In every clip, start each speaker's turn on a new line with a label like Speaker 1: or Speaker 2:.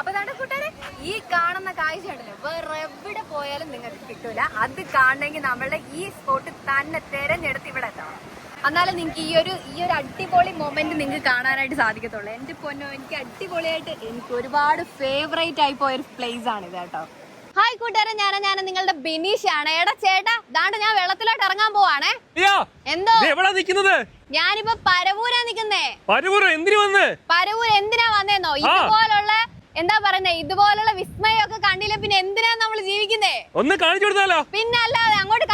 Speaker 1: അപ്പൊ നമ്മുടെ കൂട്ടുകാരെ ഈ കാണുന്ന കാഴ്ച ഉണ്ടല്ലോ വേറെ എവിടെ പോയാലും നിങ്ങൾക്ക് കിട്ടൂല. അത് കാണണമെങ്കിൽ നമ്മളുടെ ഈ സ്പോട്ട് തന്നെ തെരഞ്ഞെടുത്ത് ഇവിടെ എത്തണം. എന്നാലും നിങ്ങൾക്ക് ഈ ഒരു ഈ ഒരു അടിപൊളി മൊമെന്റ് നിങ്ങൾക്ക് കാണാനായിട്ട് സാധിക്കത്തുള്ളൂ. എന്റെ പൊന്നോ എനിക്ക് അടിപൊളിയായിട്ട് എനിക്ക് ഒരുപാട് ഫേവറേറ്റ് ആയി പോയ ഒരു പ്ലേസ് ആണ് ഇത് കേട്ടോ. ഹായ് കൂട്ടുകാരെ ഞാൻ ഞാൻ നിങ്ങളുടെ ബിനീഷ് ആണ് എടാ ചേട്ടാ ദാണ്ട് ഞാൻ വെള്ളത്തിലോട്ട് ഇറങ്ങാൻ പോവാണേ. എന്തോ?
Speaker 2: എവിടെ നിൽക്കുന്നത്?
Speaker 1: ഞാനിപ്പോ പരവൂരാ നിക്കുന്നേ
Speaker 2: പരവൂർ എന്തിനു വന്ന്?
Speaker 1: പരവൂർ എന്തിനാ വന്നേന്നോ? ഇതുപോലുള്ള എന്താ പറയുന്നത് ഇതുപോലുള്ള വിസ്മയമൊക്കെ കണ്ടില്ല? പിന്നെ എന്തിനാ നമ്മൾ ജീവിക്കുന്നേ?
Speaker 2: ഒന്ന് കാണിച്ചു കൊടുത്താലോ?
Speaker 1: പിന്നെ അല്ലാതെ അങ്ങോട്ട്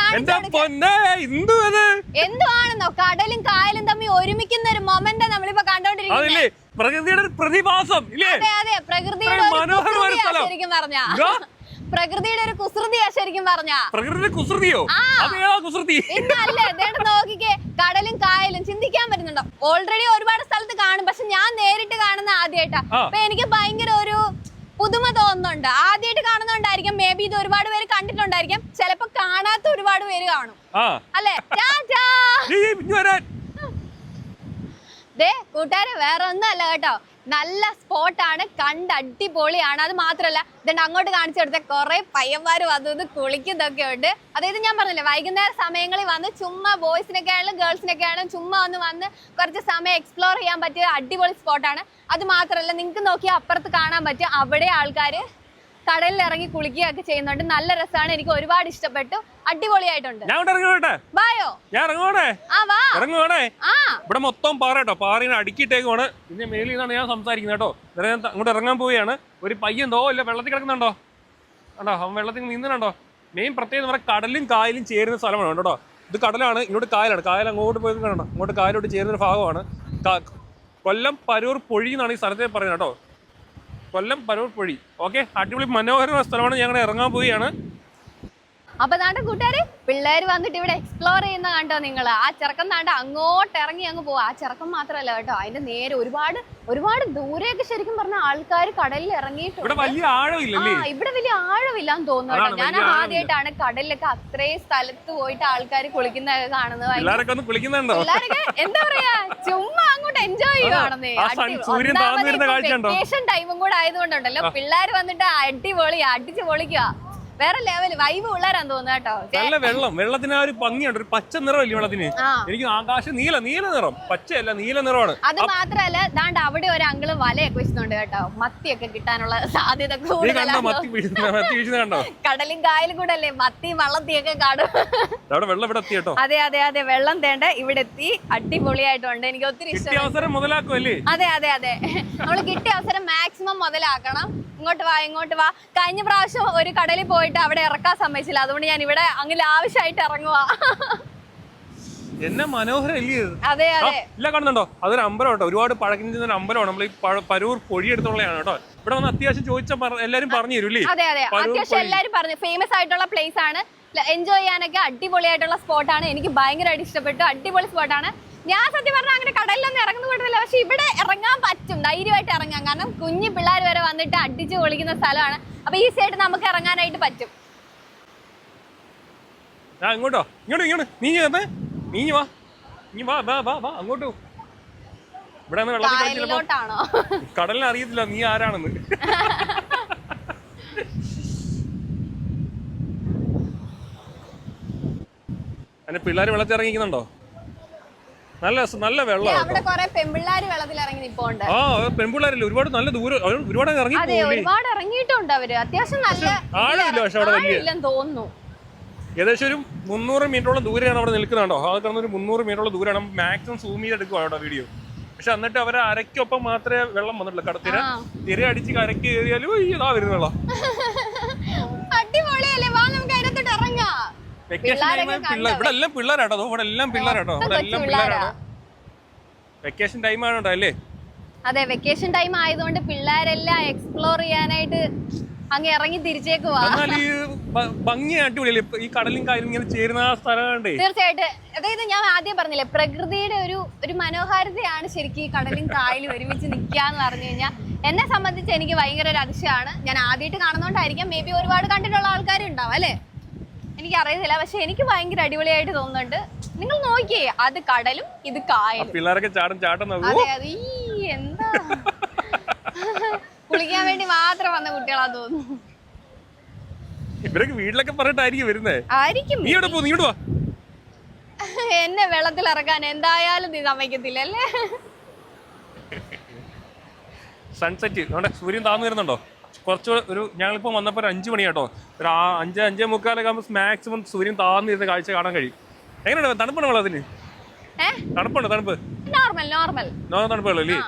Speaker 1: എന്തുവാണെന്നോ? കടലും കായലും തമ്മിൽ ഒരുമിക്കുന്ന ഒരു മൊമെന്റ് നമ്മളിപ്പോ കണ്ടോണ്ടിരിക്കുന്നത്
Speaker 2: പ്രകൃതിയുടെ പ്രതിഭാസം
Speaker 1: അതെ അതെ. പ്രകൃതിയുടെ. ശരിക്കും പറഞ്ഞ? പ്രകൃതിയുടെ ഒരു കുസൃതിയാ ശരിക്കും പറഞ്ഞ.
Speaker 2: പ്രകൃതിയുടെ കുസൃതിയോ? കുസൃതി?
Speaker 1: പിന്നെ അല്ലേ ദേണ്ട നോക്കിക്കേ കടലും കായലും ചിന്തിക്കാൻ പറ്റുന്നുണ്ടോ? ഓൾറെഡി ഒരുപാട് സ്ഥലത്ത് കാണും പക്ഷെ ഞാൻ നേരിട്ട് കാണുന്ന ആദ്യമായിട്ടാ
Speaker 2: അപ്പോൾ
Speaker 1: അപ്പൊ എനിക്ക് ഭയങ്കര ഒരു പുതുമ തോന്നുന്നുണ്ട്. ആദ്യമായിട്ട് കാണുന്നുണ്ടായിരിക്കും മേ ബി ഇത് ഒരുപാട് പേര് കണ്ടിട്ടുണ്ടായിരിക്കും. ചിലപ്പോ കാണാത്ത ഒരുപാട് പേര് കാണും. അല്ലെ? ദേ കൂട്ടുകാരെ വേറെ ഒന്നും അല്ല കേട്ടോ. നല്ല ആണ്. കണ്ട് അടിപൊളിയാണ്. അത് മാത്രല്ല ഇതുണ്ട് അങ്ങോട്ട് കാണിച്ചു കൊടുത്ത കുറെ പയ്യന്മാര് വന്നത് ഇത് കുളിക്കുന്നൊക്കെ ഉണ്ട്. അതായത് ഞാൻ പറഞ്ഞില്ലേ വൈകുന്നേര സമയങ്ങളിൽ വന്ന് ചുമ്മാ ബോയ്സിനൊക്കെ ആണെങ്കിലും ഗേൾസിനൊക്കെ ആണെങ്കിലും ചുമ്മാ ഒന്ന് വന്ന് കുറച്ച് സമയം എക്സ്പ്ലോർ ചെയ്യാൻ പറ്റിയ അടിപൊളി സ്പോട്ടാണ് അത് മാത്രല്ല നിങ്ങൾക്ക് നോക്കിയാൽ അപ്പുറത്ത് കാണാൻ പറ്റും അവിടെ ആൾക്കാർ കടലിൽ ഇറങ്ങി കുളിക്കുകയൊക്കെ ചെയ്യുന്നുണ്ട്. നല്ല രസമാണ്. എനിക്ക് ഒരുപാട് ഇഷ്ടപ്പെട്ടു. അടിപൊളിയായിട്ടുണ്ട്.
Speaker 2: ഞാൻ ഇവിടെ ഇറങ്ങോട്ടെ
Speaker 1: വായോ?
Speaker 2: ഞാൻ ഇറങ്ങോട്ടെ
Speaker 1: ആ വാ.
Speaker 2: ഇറങ്ങുവാണേ. ഇവിടെ മൊത്തം പാറ കേട്ടോ. പാറ ഇങ്ങനെ അടുക്കിയിട്ടേക്കുവാണ്. പിന്നെ മേളിൽ നിന്നാണ് ഞാൻ സംസാരിക്കുന്നത് കേട്ടോ. നേരെ ഞാൻ അങ്ങോട്ട് ഇറങ്ങാൻ പോവുകയാണ്. ഒരു പയ്യന്തോ ഇല്ല വെള്ളത്തിൽ കിടക്കുന്നുണ്ടോ? കണ്ടോ? അവൻ വെള്ളത്തിൽ നീന്തുന്നുണ്ടോ മെയിൻ പ്രത്യേകത നമ്മുടെ കടലും കായലും ചേരുന്ന സ്ഥലമാണ് കേട്ടോ. ഇത് കടലാണ് ഇങ്ങോട്ട് കായലാണ്. കായൽ അങ്ങോട്ട് പോയി കണ്ടോ? അങ്ങോട്ട് കായലോട്ട് ചേരുന്ന ഒരു ഭാഗമാണ്. കൊല്ലം പരൂർ പൊഴി എന്നാണ് ഈ സ്ഥലത്തെ പറയുന്നത് കേട്ടോ. കൊല്ലം പരൂർ ഓക്കെ അടിപൊളി മനോഹരമായ സ്ഥലമാണ്. ഞങ്ങൾ ഇറങ്ങാൻ പോവുകയാണ്.
Speaker 1: അപ്പൊ താണ്ട കൂട്ടുകാര് പിള്ളേര് വന്നിട്ട് ഇവിടെ എക്സ്പ്ലോർ ചെയ്യുന്ന കണ്ടോ നിങ്ങൾ ആ ചെറുക്കം താണ്ട അങ്ങോട്ട് ഇറങ്ങി അങ്ങ് പോവാ. ആ ചെറുക്കം മാത്രല്ല കേട്ടോ അതിന്റെ നേരെ ഒരുപാട് ഒരുപാട് ദൂരെയൊക്കെ ശരിക്കും പറഞ്ഞ ആൾക്കാർ കടലിൽ ഇറങ്ങിയിട്ടുണ്ട്.
Speaker 2: ഇവിടെ വലിയ
Speaker 1: ആ
Speaker 2: ആഴമില്ലല്ലേ
Speaker 1: ഇവിടെ വലിയ ആഴമില്ലാന്ന് തോന്നുന്നു കേട്ടോ. ഞാൻ ആദ്യമായിട്ടാണ് കടലിലൊക്കെ അത്രയും സ്ഥലത്ത് പോയിട്ട് ആൾക്കാർ കുളിക്കുന്നതൊക്കെ കാണുന്നത്.
Speaker 2: പിള്ളേരൊക്കെ
Speaker 1: എന്താ പറയാ ചുമ്മാ അങ്ങോട്ട് എൻജോയ് ചെയ്യുവാണെന്നേ? വെക്കേഷൻ ടൈമും കൂടെ ആയതുകൊണ്ടുണ്ടല്ലോ. പിള്ളേർ വന്നിട്ട് അടിപൊളി അടിച്ച് പൊളിക്കുക വേറെ ലെവൽ വൈബ് ഉള്ളവരാന്ന് തോന്നുന്നു കേട്ടോ.
Speaker 2: നല്ല വെള്ളം. വെള്ളത്തിന് ആ ഒരു ഭംഗിയുണ്ട്. ഒരു പച്ച നിറമല്ലേ വെള്ളത്തിന്? എനിക്ക് ആകാശം നീല നീല നിറം. പച്ചയല്ല നീല നിറമാണ്.
Speaker 1: അത് മാത്രല്ല ദാണ്ട് അവിടെ ഒരു അങ്കിൾ വലയൊക്കെ വെച്ചിട്ടുണ്ട് കേട്ടോ. മത്തിയൊക്കെ കിട്ടാനുള്ള സാധ്യത കൂടുതലാണ് കടലും കായലും കൂടെ അല്ലേ? മത്തി വള്ളത്തിയൊക്കെ കാണും.
Speaker 2: അവിടെ വെള്ളം ഇവിടെ എത്തി
Speaker 1: അതെ അതെ അതെ. വെള്ളം തേണ്ട. ഇവിടെ എത്തി. അടിപൊളിയായിട്ടുണ്ട്. എനിക്ക് ഒത്തിരി
Speaker 2: അവസരം മുതലാക്കുമല്ലേ
Speaker 1: അതെ അതെ അതെ. നമ്മൾ കിട്ടിയ അവസരം മാക്സിമം മുതലാക്കണം. ഇങ്ങോട്ട് വാ ഇങ്ങോട്ട് വാ. കഴിഞ്ഞ പ്രാവശ്യം ഒരു കടലിൽ പോയിട്ട് അവിടെ ഇറക്കാൻ സമ്മതിച്ചില്ല. അതുകൊണ്ട് ഞാൻ ഇവിടെ അങ്ങനെ ആവശ്യമായിട്ട് ഇറങ്ങുക
Speaker 2: എന്നെ
Speaker 1: അതെ അതെ.
Speaker 2: ഇല്ല കാണുന്നുണ്ടോ? അതൊരു അമ്പലം കേട്ടോ ഒരുപാട് പഴക്കുന്ന ഒരു അമ്പലമാണ് നമ്മൾ ഈ പരൂർ പൊഴി എടുത്തുള്ളതാണ് കേട്ടോ. ഇവിടെ വന്ന് അത്യാവശ്യം ചോദിച്ചാൽ എല്ലാരും പറഞ്ഞു തരൂല്ലേ
Speaker 1: അതെ അതെ. അത്യാവശ്യം. എല്ലാരും പറഞ്ഞു. ഫേമസ് ആയിട്ടുള്ള പ്ലേസ് ആണ്. എൻജോയ് ചെയ്യാനൊക്കെ അടിപൊളിയായിട്ടുള്ള സ്പോട്ടാണ് എനിക്ക് ഭയങ്കരമായിട്ട് ഇഷ്ടപ്പെട്ടു. അടിപൊളി സ്പോട്ടാണ് ഞാൻ സത്യം പറഞ്ഞാൽ അങ്ങനെ കടലിലൊന്നും ഇറങ്ങുന്ന കൂട്ടത്തില്ല പക്ഷെ ഇവിടെ ഇറങ്ങാൻ പറ്റും. ധൈര്യമായിട്ട് ഇറങ്ങാം. കാരണം കുഞ്ഞു പിള്ളേർ വരെ വന്നിട്ട് അടിച്ച് പൊളിക്കുന്ന സ്ഥലമാണ്. അപ്പൊ ഈസി ആയിട്ട് നമുക്ക് ഇറങ്ങാനായിട്ട് പറ്റും.
Speaker 2: ആ ഇങ്ങോട്ടോ. ഇങ്ങോട്ട് ഇങ്ങോട്ട്. നീ ചേർന്ന് നീ വാ. നീ വാ വാ വാ വാ അങ്ങോട്ട്. ഇവിടെ
Speaker 1: കായലിലോട്ടാണോ?
Speaker 2: കടലിന് അറിയത്തില്ല നീ ആരാണെന്ന്. എന്നെ പിള്ളേർ വെള്ളത്തിൽ ഇറങ്ങിക്കുന്നുണ്ടോ നല്ല നല്ല വെള്ളം കേട്ടോ.
Speaker 1: അവിടെ കുറെ പെമ്പിള്ളാര് വെള്ളത്തിൽ ഇറങ്ങി നിപ്പോണ്ട്.
Speaker 2: ആ പെൺപിള്ളേരല്ലേ ഒരുപാട് നല്ല ദൂരം ഒരുപാട് ഇറങ്ങി
Speaker 1: അതെ ഒരുപാട് ഇറങ്ങിയിട്ടുണ്ട് അവർ. അത്യാവശ്യം നല്ല
Speaker 2: ആഴമില്ല പക്ഷെ അവിടെ വലിയ.
Speaker 1: ആഴമില്ലെന്ന് തോന്നുന്നു.
Speaker 2: ഏകദേശം ഒരു മുന്നൂറ് മീറ്ററോളം ദൂരെയാണ് അവിടെ നിൽക്കുന്നുണ്ടോ അത് കാരണം ഒരു മുന്നൂറ് മീറ്ററോളം ദൂരാണ് മാക്സിമം സൂം ചെയ്തെടുക്കുക അവിടെ വീഡിയോ പക്ഷെ എന്നിട്ട് അവരെ അരയ്ക്കൊപ്പം മാത്രമേ വെള്ളം വന്നിട്ടുള്ളൂ. കടത്തിര
Speaker 1: ആ.
Speaker 2: തിര അടിച്ച് കരയ്ക്ക് കയറിയാലും ഇതാ വരുന്ന വെള്ളം
Speaker 1: അടിപൊളിയല്ലേ വാ നമുക്ക് അതിനകത്തോട്ട് ഇറങ്ങാം
Speaker 2: വെക്കേഷൻ ടൈം പിള്ളേർ? ഇവിടെ എല്ലാം പിള്ളേരാട്ടോ ഇവിടെ എല്ലാം പിള്ളേരാട്ടോ ഇവിടെ എല്ലാം പിള്ളേരാണ് വെക്കേഷൻ ടൈം ആണോ അല്ലേ?
Speaker 1: അതെ വെക്കേഷൻ ടൈം ആയതുകൊണ്ട് പിള്ളേരെല്ലാം എക്സ്പ്ലോർ ചെയ്യാനായിട്ട് അങ്ങ് ഇറങ്ങി
Speaker 2: തിരിച്ചേക്ക് ഭംഗി അടിപൊളിയല്ലേ? ഈ കടലും കായലും ഇങ്ങനെ ചേരുന്ന ആ
Speaker 1: തീർച്ചയായിട്ടും. അതായത് ഞാൻ ആദ്യം പറഞ്ഞില്ലേ പ്രകൃതിയുടെ ഒരു ഒരു മനോഹാരിതയാണ് ശരിക്കും ഈ കടലും കായലും ഒരുമിച്ച് നിൽക്കുക എന്ന് പറഞ്ഞു കഴിഞ്ഞാൽ എന്നെ സംബന്ധിച്ച് എനിക്ക് ഭയങ്കര ഒരു അതിശയമാണ്. ഞാൻ ആദ്യമായിട്ട് കാണുന്നോണ്ടായിരിക്കാം. മേ ബി ഒരുപാട് കണ്ടിട്ടുള്ള ആൾക്കാരുണ്ടാവും അല്ലേ? എനിക്ക് അറിയത്തില്ല പക്ഷെ എനിക്ക് ഭയങ്കര അടിപൊളിയായിട്ട് തോന്നുന്നുണ്ട്. നിങ്ങൾ നോക്കിയേ അത് കടലും ഇത് കായലും.
Speaker 2: പിള്ളേരൊക്കെ ചാടും ചാട്ടം
Speaker 1: അതെ അതെ. ഈ എന്താ? കുളിക്കാൻ വേണ്ടി മാത്രം വന്ന കുട്ടികളാ തോന്നുന്നു.
Speaker 2: ഇവരൊക്കെ വീട്ടിലൊക്കെ പറഞ്ഞിട്ടായിരിക്കും വരുന്നേ.
Speaker 1: ആയിരിക്കും.
Speaker 2: നീ എവിടെ പോ നീ വാ
Speaker 1: എന്നെ വെള്ളത്തിൽ ഇറക്കാൻ എന്തായാലും നീ സമ്മതിക്കത്തില്ല അല്ലേ?
Speaker 2: സൺസെറ്റ് നമ്മുടെ സൂര്യൻ താന്നു വരുന്നുണ്ടോ? കുറച്ച് ഒരു ഞങ്ങളിപ്പോൾ വന്നപ്പോൾ ഒരു അഞ്ച് കേട്ടോ ഒരു ആ അഞ്ച് അഞ്ചേ മുക്കാലൊക്കെ ആകുമ്പോൾ മാക്സിമം സൂര്യൻ താന്നു ഇരുന്ന് കാഴ്ച കാണാൻ കഴിയും. എങ്ങനെയാണ് തണുപ്പാണ് വെള്ളത്തിന്
Speaker 1: ഏ?
Speaker 2: തണുപ്പുണ്ട് തണുപ്പ്?
Speaker 1: നോർമൽ നോർമൽ
Speaker 2: നോ തണുപ്പ് വെള്ളമല്ലേ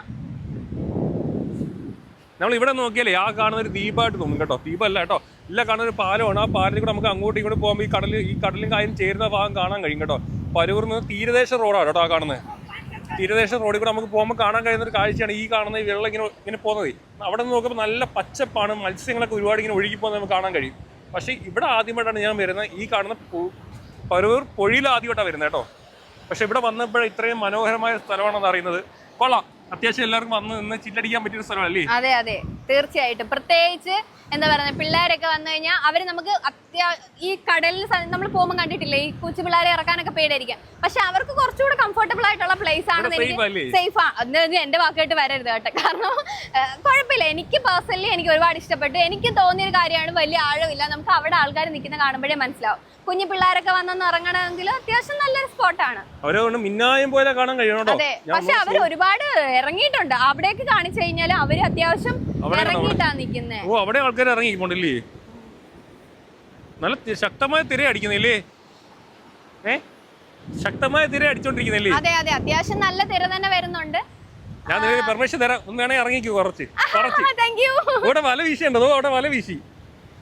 Speaker 2: നമ്മൾ ഇവിടെ നോക്കിയാലേ ആ കാണുന്ന ഒരു ദ്വീപായിട്ട് തോന്നും കേട്ടോ. ദ്വീപല്ല കേട്ടോ. ഇല്ല കാണുന്ന ഒരു പാലമാണ്. ആ പാലത്തിൽ കൂടെ നമുക്ക് അങ്ങോട്ടും ഇങ്ങോട്ടും പോകുമ്പോൾ ഈ കടൽ ഈ കടലും കാര്യം ചേരുന്ന ഭാഗം കാണാൻ കഴിയും കേട്ടോ. പരൂർന്ന് തീരദേശ റോഡാണ് കേട്ടോ ആ കാണുന്നത്. തീരദേശ റോഡിൽ കൂടെ നമുക്ക് പോകുമ്പോൾ കാണാൻ കഴിയുന്ന ഒരു കാഴ്ചയാണ് ഈ കാണുന്ന ഈ വെള്ളം ഇങ്ങനെ ഇങ്ങനെ പോകുന്നത്. അവിടെ നിന്ന് നോക്കുമ്പോൾ നല്ല പച്ചപ്പാണ് മത്സ്യങ്ങളൊക്കെ ഒരുപാട് ഇങ്ങനെ ഒഴുകി പോകുന്നത് നമുക്ക് കാണാൻ കഴിയും. പക്ഷേ ഇവിടെ ആദ്യമായിട്ടാണ് ഞാൻ വരുന്നത്. ഈ കാണുന്ന പരൂർ പൊഴിയിൽ ആദ്യമായിട്ടാണ് വരുന്നത് കേട്ടോ. പക്ഷേ ഇവിടെ വന്നപ്പോൾ ഇത്രയും മനോഹരമായ സ്ഥലമാണെന്ന് അറിയുന്നത്. കൊള്ളാം. അത്യാവശ്യം എല്ലാവർക്കും വന്ന് നിന്ന് ചില്ലടിക്കാൻ പറ്റിയ സ്ഥലമല്ലേ?
Speaker 1: അതെ അതെ. തീർച്ചയായിട്ടും. പ്രത്യേകിച്ച് എന്താ പറയുക പിള്ളേരൊക്കെ വന്നു കഴിഞ്ഞാൽ അവർ നമുക്ക് അത്യാ ഈ കടലിൽ നമ്മൾ പോകുമ്പോൾ കണ്ടിട്ടില്ലേ ഈ കൊച്ചു പിള്ളേരെ ഇറക്കാനൊക്കെ പേടിയായിരിക്കാം. പക്ഷെ അവർക്ക് കുറച്ചുകൂടെ കംഫർട്ടബിൾ ആയിട്ടുള്ള പ്ലേസ്
Speaker 2: ആണ്
Speaker 1: എനിക്ക് സേഫ് ആണ് എന്റെ വാക്കായിട്ട് വരരുത് കേട്ടോ. കാരണം കുഴപ്പമില്ല. എനിക്ക് പേഴ്സണലി എനിക്ക് ഒരുപാട് ഇഷ്ടപ്പെട്ടു. എനിക്ക് തോന്നിയൊരു കാര്യമാണ് വലിയ ആഴമില്ല. നമുക്ക് അവിടെ ആൾക്കാർ നിൽക്കുന്ന കാണുമ്പോഴേ മനസ്സിലാവും. കുഞ്ഞു പിള്ളേരൊക്കെ വന്നൊന്ന് ഇറങ്ങണമെങ്കിൽ അത്യാവശ്യം നല്ലൊരു സ്പോട്ടാണ്
Speaker 2: മിന്നായം പോലെ കാണാൻ കഴിയണം
Speaker 1: അതെ. പക്ഷെ അവർ ഒരുപാട് ഇറങ്ങിയിട്ടുണ്ട്. അവിടേക്ക് കാണിച്ചു കഴിഞ്ഞാൽ അവർ അത്യാവശ്യം
Speaker 2: ഇറങ്ങിയിട്ടാണ് അവിടെ ആൾക്കാർ ഇറങ്ങിപ്പോണ്ടില്ലേ നല്ല ശക്തമായ തിര അടിക്കുന്നില്ലേ ഏ? ശക്തമായ തിര അടിച്ചോണ്ടിരിക്കുന്നില്ലേ
Speaker 1: അതെ അതെ. അത്യാവശ്യം നല്ല തിര തന്നെ വരുന്നുണ്ട്.
Speaker 2: ഞാൻ നിനക്ക് പെർമിഷൻ തരാം. ഒന്ന് വേണേ ഇറങ്ങിക്കോ കുറച്ച്. കുറച്ച്.
Speaker 1: താങ്ക്യൂ
Speaker 2: ഇവിടെ വല വീശിയുണ്ടോ അവിടെ വല വീശി.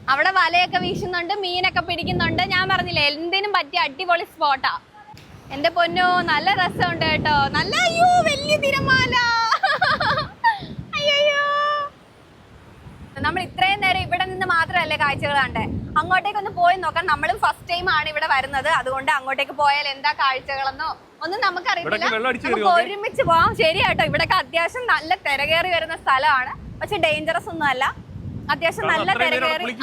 Speaker 1: അവിടെ വലയൊക്കെ വീശുന്നുണ്ട് മീനൊക്കെ പിടിക്കുന്നുണ്ട്. ഞാൻ പറഞ്ഞില്ലേ എന്തിനും പറ്റിയ അടിപൊളി സ്പോട്ടാ എന്റെ പൊന്നോ നല്ല രസമുണ്ട് കേട്ടോ. നല്ല അയ്യോ വലിയ തിരമാല അയ്യോ നമ്മൾ ഇത്രയും നേരം ഇവിടെ നിന്ന് മാത്രമല്ലേ കാഴ്ചകൾ കണ്ടേ? അങ്ങോട്ടേക്ക് ഒന്ന് പോയി നോക്കാം. നമ്മളും ഫസ്റ്റ് ടൈം ആണ് ഇവിടെ വരുന്നത്. അതുകൊണ്ട് അങ്ങോട്ടേക്ക് പോയാൽ എന്താ കാഴ്ചകളെന്നോ ഒന്നും നമുക്കറിയില്ല നമുക്ക് ഒരുമിച്ച് പോവാം. ശരിയാട്ടോ. ഇവിടെയൊക്കെ അത്യാവശ്യം നല്ല തിരകേറി വരുന്ന സ്ഥലമാണ്. പക്ഷെ ഡേഞ്ചറസ് ഒന്നും അല്ല. അത്യാവശ്യം നല്ല തിരകേറി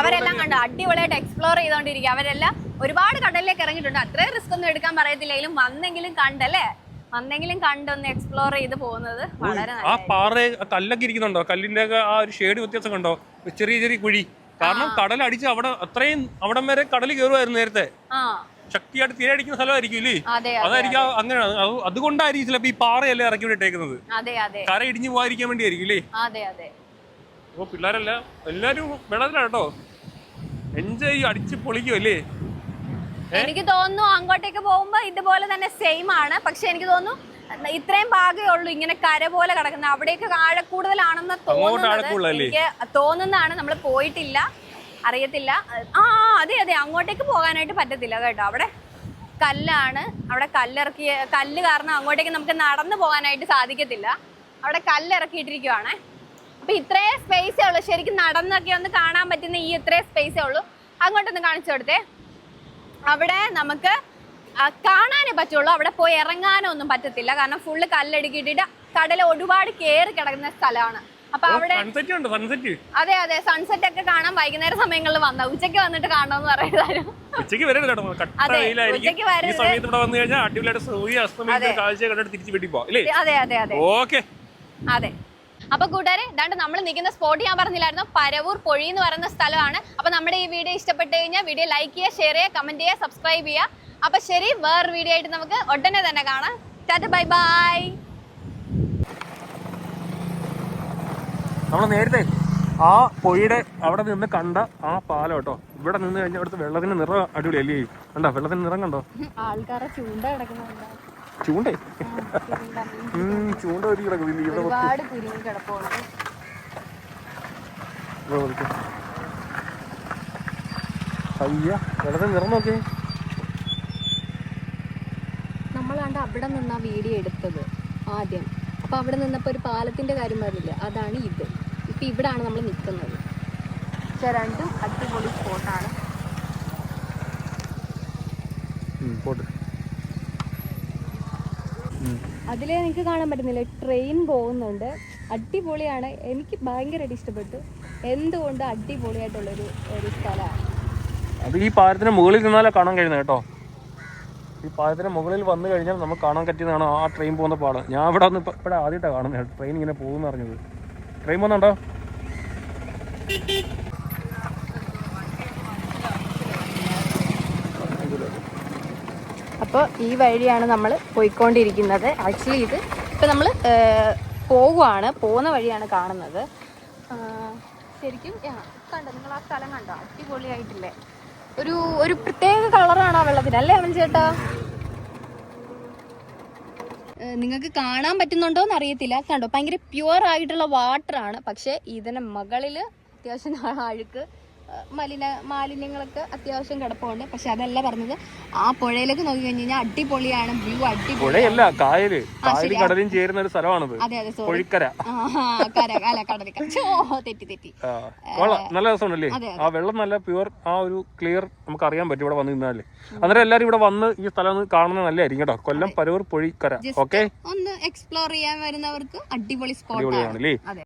Speaker 1: അവരെല്ലാം കണ്ടു? അടിപൊളിയായിട്ട് എക്സ്പ്ലോർ ചെയ്തോണ്ടിരിക്കുക. അവരെല്ലാം ഒരുപാട് കടലിലേക്ക് ഇറങ്ങിയിട്ടുണ്ട്. അത്രയും റിസ്ക് ഒന്നും എടുക്കാൻ പറയത്തില്ലെങ്കിലും വന്നെങ്കിലും കണ്ടല്ലേ വന്നെങ്കിലും കണ്ടൊന്ന് എക്സ്പ്ലോർ ചെയ്ത് പോകുന്നത് വളരെ
Speaker 2: ആ പാറ കല്ലൊക്കെ ഇരിക്കുന്നുണ്ടോ? കല്ലിന്റെ ഒക്കെ ആ ഒരു ഷേഡ് വ്യത്യാസം കണ്ടോ ചെറിയ ചെറിയ കുഴി. കാരണം കടൽ അടിച്ച് അവിടെ അത്രയും അവിടം വരെ കടൽ കയറുമായിരുന്നു നേരത്തെ. ശക്തിയായിട്ട് തിരയടിക്കുന്ന സ്ഥലമായിരിക്കും ഇല്ലേ? അതായിരിക്കും അങ്ങനെ അതുകൊണ്ടായിരിക്കും ചിലപ്പോ ഈ പാറയല്ലേ ഇറക്കി വിട്ടേക്കുന്നത്. കര ഇടിഞ്ഞു പോകാതിരിക്കാൻ വേണ്ടിയായിരിക്കും ഇല്ലേ? അപ്പോൾ പിള്ളേരല്ല എല്ലാവരും വെള്ളത്തിലാണ് കേട്ടോ. എൻജോയ് അടിച്ച് പൊളിക്കും അല്ലേ
Speaker 1: എനിക്ക് തോന്നുന്നു അങ്ങോട്ടേക്ക് പോകുമ്പോ ഇതുപോലെ തന്നെ സെയിം ആണ്. പക്ഷെ എനിക്ക് തോന്നുന്നു ഇത്രയും ഭാഗമേ ഉള്ളൂ ഇങ്ങനെ കര പോലെ കിടക്കുന്ന അവിടേക്ക് ആഴക്കൂടുതലാണെന്ന് തോന്നുന്നത്
Speaker 2: തോന്നുന്നു
Speaker 1: എനിക്ക് തോന്നുന്നതാണ്. നമ്മൾ പോയിട്ടില്ല. അറിയത്തില്ല. ആ ആ, അതെ അതെ. അങ്ങോട്ടേക്ക് പോകാനായിട്ട് പറ്റത്തില്ല കേട്ടോ. അവിടെ കല്ലാണ്. അവിടെ കല്ലിറക്കിയ കല്ല് കാരണം അങ്ങോട്ടേക്ക് നമുക്ക് നടന്നു പോകാനായിട്ട് സാധിക്കത്തില്ല. അവിടെ കല്ലിറക്കിയിട്ടിരിക്കുവാണേ. അപ്പൊ ഇത്രേ സ്പേസേ ഉള്ളൂ. ശരിക്കും നടന്നൊക്കെ ഒന്ന് കാണാൻ പറ്റുന്ന ഈ ഇത്രേ സ്പേസേ ഉള്ളൂ. അങ്ങോട്ടൊന്ന് കാണിച്ചു കൊടുത്തേ. അവിടെ നമുക്ക് കാണാനേ പറ്റുള്ളൂ. അവിടെ പോയി ഇറങ്ങാനോ ഒന്നും പറ്റത്തില്ല. കാരണം ഫുള്ള് കല്ലടുക്കിട്ട് കടല ഒരുപാട് കയറി കിടക്കുന്ന സ്ഥലമാണ്. അപ്പൊ അവിടെ അതെ അതെ സൺസെറ്റ് ഒക്കെ കാണാൻ വൈകുന്നേര സമയങ്ങളിൽ വന്ന. ഉച്ചയ്ക്ക് വന്നിട്ട് കാണണമെന്ന്
Speaker 2: പറയുന്നതായിരുന്നു. വരരുത്
Speaker 1: അതെ, അതെ. അതെ അതെ. അപ്പൊ കൂട്ടുകാരെ ഇതാണ്ട് നമ്മൾ നിൽക്കുന്ന സ്പോട്ട് ഞാൻ പറഞ്ഞില്ലായിരുന്നു? പരവൂർ പൊഴി എന്ന് പറയുന്ന സ്ഥലമാണ്. അപ്പൊ നമ്മുടെ ഈ വീഡിയോ ഇഷ്ടപ്പെട്ട് കഴിഞ്ഞാൽ വീഡിയോ ലൈക്ക് ചെയ്യുക ഷെയർ ചെയ്യുക കമന്റ് ചെയ്യുക സബ്സ്ക്രൈബ് ചെയ്യുക. അപ്പൊ ശരി വേറൊരു വീഡിയോ ആയിട്ട് നമുക്ക് ഉടനെ തന്നെ കാണാം. ടാറ്റ ബൈ ബൈ
Speaker 2: നമ്മൾ നേരത്തെ ആ പൊഴിയുടെ അവിടെ നിന്ന് കണ്ട ആ പാലം കേട്ടോ. ഇവിടെ നിന്ന് കഴിഞ്ഞാൽ അവിടുത്തെ വെള്ളത്തിന്റെ നിറം അടിപൊളി അല്ലേ കണ്ടോ? വെള്ളത്തിന്റെ നിറം കണ്ടോ?
Speaker 1: ആൾക്കാരെ ചൂണ്ട കിടക്കുന്നുണ്ട്?
Speaker 2: ചൂണ്ടേ? ചൂണ്ട ഒരു കിടക്കും ഇവിടെ
Speaker 1: ഒരുപാട് കുരുങ്ങി കിടപ്പുണ്ട്.
Speaker 2: അയ്യ വെള്ളത്തിന്റെ നിറം നോക്കേ.
Speaker 3: നമ്മളാണ്ട് അവിടെ നിന്നാ വീഡിയോ എടുത്തത് ആദ്യം. അപ്പൊ അവിടെ നിന്നപ്പോ ഒരു പാലത്തിന്റെ കാര്യം പറഞ്ഞില്ല? അതാണ് ഇത്. ഇപ്പൊ ഇവിടാണ് നമ്മൾ നിൽക്കുന്നത് രണ്ടും അടിപൊളി സ്പോട്ടാണ്
Speaker 2: പോട്ട്.
Speaker 3: അതിൽ എനിക്ക് കാണാൻ പറ്റുന്നില്ല. ട്രെയിൻ പോകുന്നുണ്ട്. അടിപൊളിയാണ്. എനിക്ക് ഭയങ്കരമായിട്ട് ഇഷ്ടപ്പെട്ടു. എന്തുകൊണ്ട് അടിപൊളിയായിട്ടുള്ളൊരു ഒരു സ്ഥലമാണ്.
Speaker 2: അത് ഈ പാലത്തിന് മുകളിൽ നിന്നാലേ കാണാൻ കഴിയുന്നത് കേട്ടോ. ഈ പാലത്തിന് മുകളിൽ വന്നു കഴിഞ്ഞാൽ നമുക്ക് കാണാൻ പറ്റുന്നതാണ് ആ ട്രെയിൻ പോകുന്ന പാട്. ഞാൻ ഇവിടെ വന്ന് ഇവിടെ ആദ്യമായിട്ടാണ് കാണുന്നത്. ട്രെയിൻ ഇങ്ങനെ പോകുമെന്ന് അറിഞ്ഞത് ട്രെയിൻ പോകുന്നുണ്ടോ?
Speaker 1: അപ്പോൾ ഈ വഴിയാണ് നമ്മൾ പോയിക്കൊണ്ടിരിക്കുന്നത്. ആക്ച്വലി ഇത് ഇപ്പം നമ്മൾ പോവുകയാണ് പോകുന്ന വഴിയാണ് കാണുന്നത്. ശരിക്കും കണ്ടോ നിങ്ങൾ ആ സ്ഥലം കണ്ടോ? അടിപൊളിയായിട്ടില്ലേ? ഒരു ഒരു പ്രത്യേക കളറാണ് ആ വെള്ളത്തിന്. അല്ലേ അവൻ ചേട്ടാ? നിങ്ങൾക്ക് കാണാൻ പറ്റുന്നുണ്ടോ എന്ന് അറിയത്തില്ല കണ്ടോ ഭയങ്കര പ്യുവർ ആയിട്ടുള്ള വാട്ടറാണ് പക്ഷേ ഇതിന് മകളിൽ അത്യാവശ്യം അഴുക്ക് മലിന മാലിന്യങ്ങളൊക്കെ അത്യാവശ്യം കിടപ്പുണ്ട്. പക്ഷെ അതല്ല പറഞ്ഞത് ആ പുഴയിലേക്ക് നോക്കി കഴിഞ്ഞ് കഴിഞ്ഞാൽ അടിപൊളിയാണ് വ്യൂ അടിപൊളി
Speaker 2: കായൽ. കായലും. കടലും ചേരുന്ന ഒരു സ്ഥലമാണത്.
Speaker 1: അതെ അതെ
Speaker 2: പൊഴിക്കര
Speaker 1: കര അല്ല കടലിക്ക ചോ തെറ്റി തെറ്റി.
Speaker 2: നല്ല രസമുണ്ടല്ലേ? ആ വെള്ളം നല്ല പ്യുവർ ആ ഒരു ക്ലിയർ നമുക്ക് അറിയാൻ പറ്റും ഇവിടെ വന്ന് നിന്നാൽ. അന്നേരം എല്ലാരും ഇവിടെ വന്ന് ഈ സ്ഥലം കാണുന്നത് നല്ലതായിരിക്കും കേട്ടോ. കൊല്ലം പരൂർ പൊഴിക്കര. ഓക്കെ
Speaker 1: ഒന്ന് എക്സ്പ്ലോർ ചെയ്യാൻ വരുന്നവർക്ക് അടിപൊളി സ്പോട്ടാണ്
Speaker 2: അടിപൊളിയാണല്ലേ?
Speaker 1: അതെ.